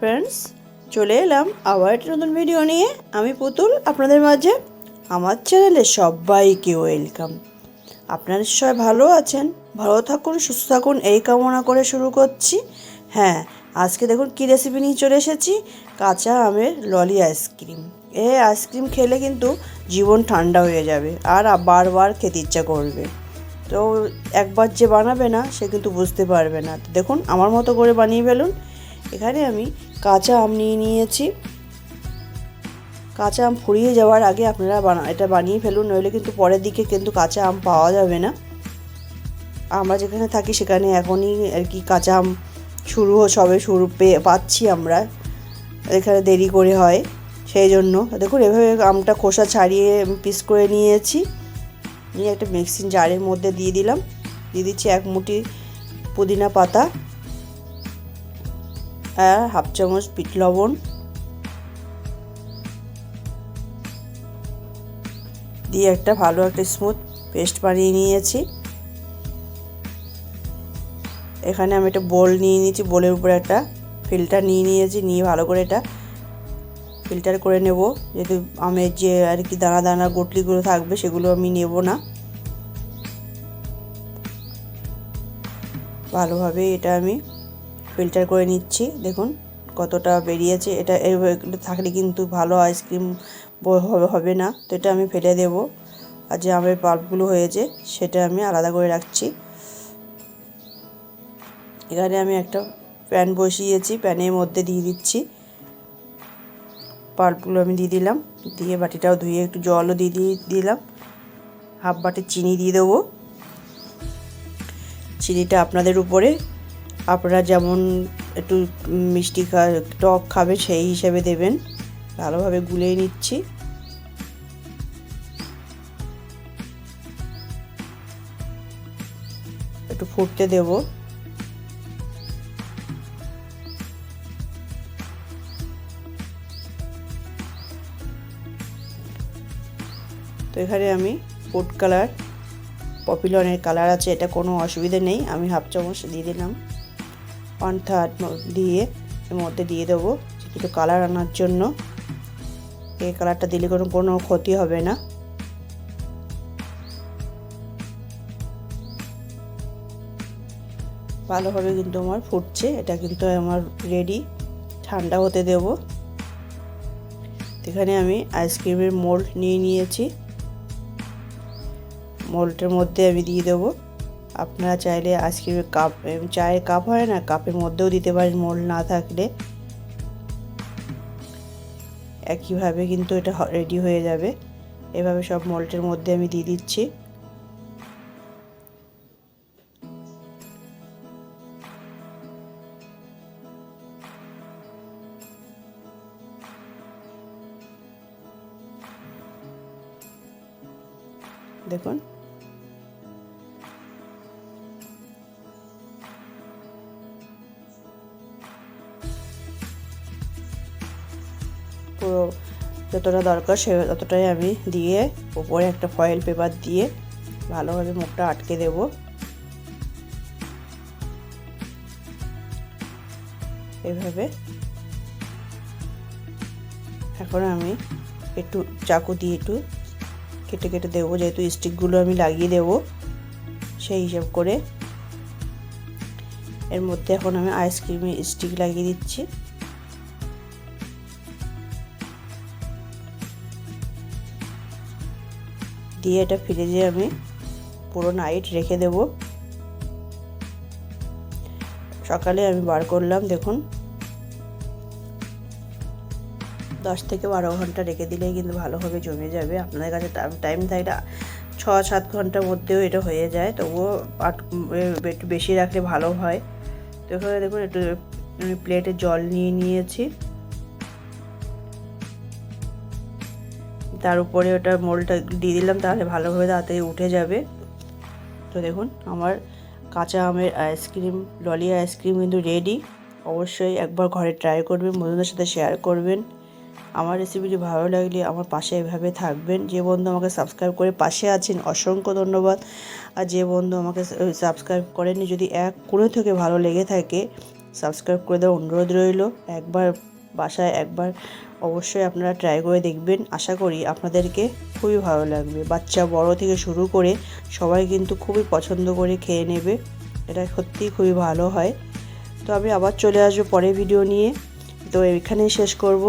Friends চলে এলাম আবার একটা নতুন ভিডিও নিয়ে। আমি পুতুল, আপনাদের মাঝে। আমার চ্যানেলে সবাইকে ওয়েলকাম আপনারা সবাই ভালো আছেন? ভালো থাকুন, সুস্থ থাকুন, এই কামনা করে শুরু করছি। হ্যাঁ আজকে দেখুন কী রেসিপি নিয়ে চলে এসেছি। কাঁচা আমের ললি আইসক্রিম এ আইসক্রিম খেলে কিন্তু জীবন ঠান্ডা হয়ে যাবে আর বারবার খেতে ইচ্ছা করবে। তো একবার যে বানাবে না, সে কিন্তু বুঝতে পারবে না। দেখুন, আমার মতো করে বানিয়ে ফেলুন। এখানে আমি কাঁচা আম নিয়ে নিয়েছি। কাঁচা আম ফুরিয়ে যাওয়ার আগে আপনারা বানা, এটা বানিয়ে ফেলুন, নইলে কিন্তু পরের দিকে কিন্তু কাঁচা আম পাওয়া যাবে না। আমরা যেখানে থাকি সেখানে এখনই আর কি কাঁচা আম শুরু সবে শুরু পেয়ে পাচ্ছি আমরা। এখানে দেরি করে হয়, সেই জন্য। দেখুন, এভাবে আমটা খোসা ছাড়িয়ে পিস করে নিয়েছি। নিয়ে একটা মিক্সিং জারের মধ্যে দিয়ে দিলাম। দিয়ে দিচ্ছি এক মুঠি পুদিনা পাতা। হাফ চামচ বিট লবণ। দিয়ে একটা ভালো একটা স্মুথ পেস্ট বানিয়ে নিয়েছি। এখানে আমি একটা বোল নিয়ে নিয়েছি বোলের উপরে একটা ফিল্টার নিয়ে নিয়েছি, নিয়ে ভালো করে এটা ফিল্টার করে নেব। যেহেতু আমের যে আর কি দানা দানা গুটলিগুলো থাকবে, সেগুলো আমি নেব না। ভালোভাবে এটা আমি ফিল্টার করে নিচ্ছি। দেখুন কতটা বেরিয়েছে। এটা এগুলো থাকলে কিন্তু ভালো আইসক্রিম হবে না। তো এটা আমি ফেলে দেব। আর যে আমের পাল্পগুলো হয়েছে, সেটা আমি আলাদা করে রাখছি। এখানে আমি একটা প্যান বসিয়েছি প্যানের মধ্যে দিয়ে দিচ্ছি। পাল্পগুলো আমি দিয়ে দিলাম। দিয়ে বাটিটাও ধুয়ে একটু জলও দিয়ে দিয়ে দিলাম। হাফ বাটি চিনি দিয়ে দেবো। চিনিটা আপনাদের উপরে আপনারা যেমন একটু মিষ্টি খা, টক খাবে সেই হিসেবে দেবেন। ভালোভাবে গুলিয়ে নিচ্ছি। একটু ফুটতে দেব। তো এখানে আমি ফুড কালার, পপিলনের কালার আছে, এটা কোনো অসুবিধা নেই। আমি হাফ চামচ দিয়ে দিলাম। ওয়ান থার্ড দিয়ে এর মধ্যে দিয়ে দেবো একটু কালার আনার জন্য। এই কালারটা দিলে কোনো কোনো ক্ষতি হবে না। ভালোভাবে কিন্তু আমার ফুটছে, এটা কিন্তু আমার রেডি ঠান্ডা হতে দেব। এখানে আমি আইসক্রিমের মোল্ড নিয়ে নিয়েছি। মোল্ডের মধ্যে আমি দিয়ে দেবো। আপনারা চাইলে আইসক্রিমের কাপ চায়ের কাপ হয় না, কাপের মধ্যেও দিতে পারেন মোল্ড না থাকলে। একইভাবে কিন্তু এটা রেডি হয়ে যাবে। এভাবে সব মোল্টের মধ্যে আমি দিয়ে দিচ্ছি। দেখুন। পুরো যতটা দরকার সে ততটাই আমি দিয়ে উপরে একটা ফয়েল পেপার দিয়ে ভালোভাবে মুখটা আটকে দেব। এভাবে। এখন আমি একটু চাকু দিয়ে একটু কেটে কেটে দেবো, যেহেতু স্টিকগুলো আমি লাগিয়ে দেব সেই হিসাব করে। এর মধ্যে এখন আমি আইসক্রিমের স্টিক লাগিয়ে দিচ্ছি। দিয়ে এটা ফ্রিজে আমি পুরো নাইট রেখে দেব। সকালে আমি বার করলাম, দেখুন। দশ থেকে বারো ঘণ্টা রেখে দিলেই কিন্তু ভালোভাবে জমে যাবে। আপনাদের কাছে টাইম থাকলে ছ, সাত ঘণ্টার মধ্যেও এটা হয়ে যায়। তবুও একটু বেশি রাখলে ভালো হয়। তো এখানে দেখুন, একটু প্লেটে জল নিয়ে নিয়েছি। তার উপরে ওটা মোলটা দিয়ে দিলাম, তাহলে ভালোভাবে তাড়াতাড়ি উঠে যাবে। তো দেখুন, আমার কাঁচা আমের আইসক্রিম ললি আইসক্রিম কিন্তু রেডি অবশ্যই একবার ঘরে ট্রাই করবেন, বন্ধুদের সাথে শেয়ার করবেন। আমার রেসিপিটি ভালো লাগলে আমার পাশে এভাবে থাকবেন। যে বন্ধু আমাকে সাবস্ক্রাইব করে পাশে আছেন, অসংখ্য ধন্যবাদ। আর যে বন্ধু আমাকে সাবস্ক্রাইব করেনি যদি এক কোনো থেকে ভালো লেগে থাকে সাবস্ক্রাইব করে দেওয়ার অনুরোধ রইল। একবার বাসায় একবার অবশ্যই আপনারা ট্রাই করে দেখবেন। আশা করি আপনাদেরকে খুবই ভালো লাগবে। বাচ্চা বড় থেকে শুরু করে সবাই কিন্তু খুবই পছন্দ করে খেয়ে নেবে। এটা সত্যিই খুবই ভালো হয়। তো আমি আবার চলে আসব পরের ভিডিও নিয়ে। তো এখানেই শেষ করব।